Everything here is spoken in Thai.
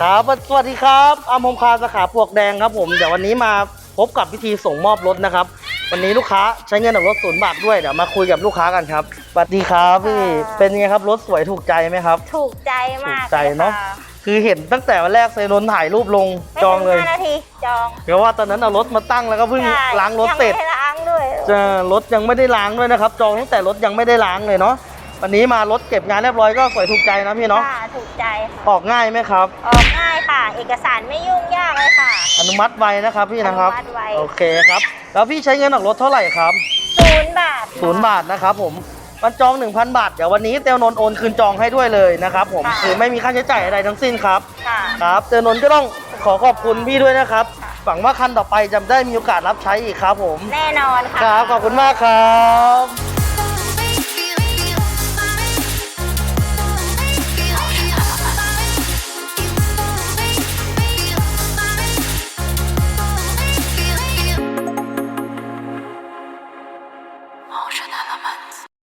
ครับสวัสดีครับอามมคาสาขาปลวกแดงครับผมเดี๋ยววันนี้มาพบกับพิธีส่งมอบรถนะครับ วันนี้ลูกค้าใช้เงินออกรถศูนย์บาทด้วยเดี๋ยวมาคุยกับลูกค้ากันครับสวัสดีครับพี่ค่ะ เป็นไงครับรถสวยถูกใจไหมครับ ถูกใจมากถูกใจเนอะ ลยค่คือเห็นตั้งแต่วันแรกเซนนถ่ายรูปลงไม่จองเลยถึห้านาทีจองเพราะว่าตอนนั้นเอารถมาตั้งแล้วก็เพิ่งใช่ล้างรถเสร็จยังไม่ได้ล้างด้วยจะรถยังไม่ได้ล้างด้วยนะครับ จองตั้งแต่รถยังไม่ได้ล้างเลยเนาะ วันนี้มารถเก็บงานเรียบร้อยก็สวยถูกใจนะพี่เนาะค่ะถูกใจค่ะออกง่ายไหมครับ ออกง่ายค่ะ เอกสารไม่ยุ่งยากเลยค่ะ อนุมัติไวนะครับพี่นะครับอนุมัติไว โอเคครับ แล้วพี่ใช้เงินออกรถเท่าไหร่ครับศูนย์บาทศูนย์บาทนะครับผมมันจอง 1,000 บาท เดี๋ยววันนี้เตลนนท์โอนคืนจองให้ด้วยเลยนะครับผมค่ะคือไม่มีค่าใช้จ่ายอะไรทั้งสิ้นครับ ค่ะ ครับเตลนนท์ก็ต้องขอขอบคุณพี่ด้วยนะครับ หวังว่าคันต่อไปจะได้มีโอกาสรับใช้อีกครับผม แน่นอนค่ะ ครับ ขอบคุณมากครับ